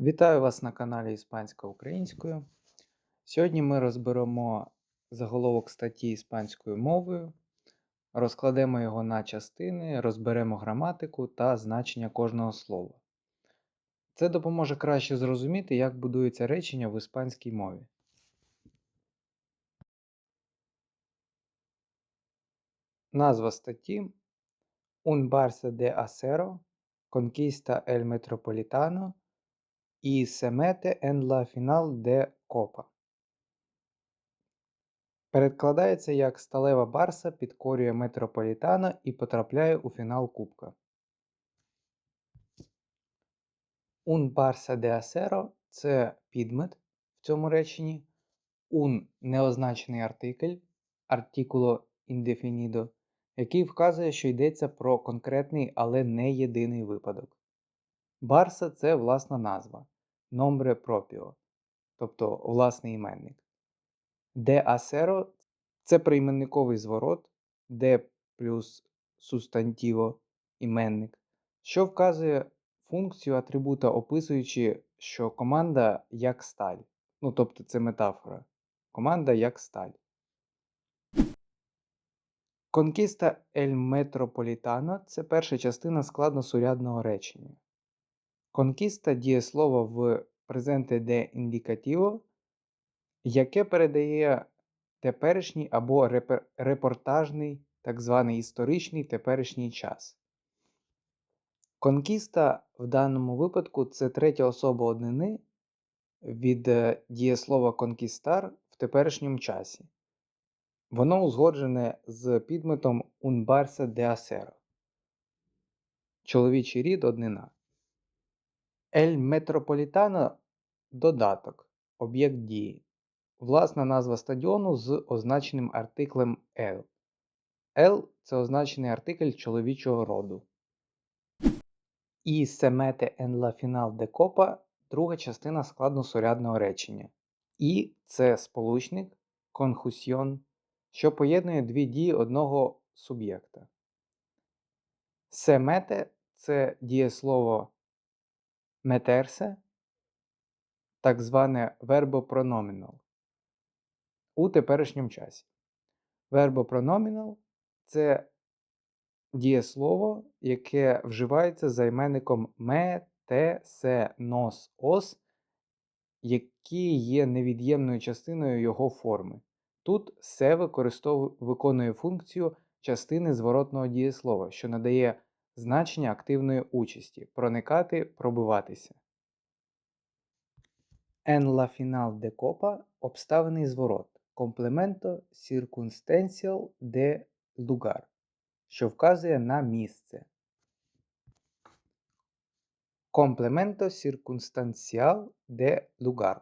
Вітаю вас на каналі Іспанська українською. Сьогодні ми розберемо заголовок статті іспанською мовою, розкладемо його на частини, розберемо граматику та значення кожного слова. Це допоможе краще зрозуміти, як будується речення в іспанській мові. Назва статті Un Barça de Acero conquista el Metropolitano і se mete en la final de Copa. Перекладається як сталева барса підкорює Метрополітано і потрапляє у фінал Кубка. Un Barça de Acero – це підмет в цьому реченні. Un неозначений артикль artículo indefinido, який вказує, що йдеться про конкретний, але не єдиний випадок. Барса це власна назва nombre proprio, тобто власний іменник. De acero – це прийменниковий зворот, de плюс сустантіво іменник, що вказує функцію атрибута, описуючи, що команда як сталь. Ну, тобто це метафора. Команда як сталь. Конкіста ель метрополітано це перша частина складносурядного речення. Конкіста дієслово в презенте де індикативо, яке передає теперішній або репортажний, так званий історичний теперішній час. Конкіста в даному випадку це третя особа однини від е, дієслова конкістар в теперішньому часі. Воно узгоджене з підметом un Barça de Acero. Чоловічий рід однина. Ель Метрополітано додаток, об'єкт дії. Власна назва стадіону з означеним артиклем L. L це означений артикль чоловічого роду. І семете en la final de Copa друга частина складносурядного речення. І це сполучник конхусіон, що поєднує дві дії одного суб'єкта. Семете це дієслово метерсе, так зване вербопрономінал у теперішньому часі. Вербопрономінал це дієслово, яке вживається займенником ме, те, се, нос, ос, які є невід'ємною частиною його форми. Тут се виконує функцію частини зворотного дієслова, що надає значення активної участі проникати, пробиватися. En la final de copa обставений зворот комплементо circumstantial de lugar, що вказує на місце. Комплементо circumstancial de lugar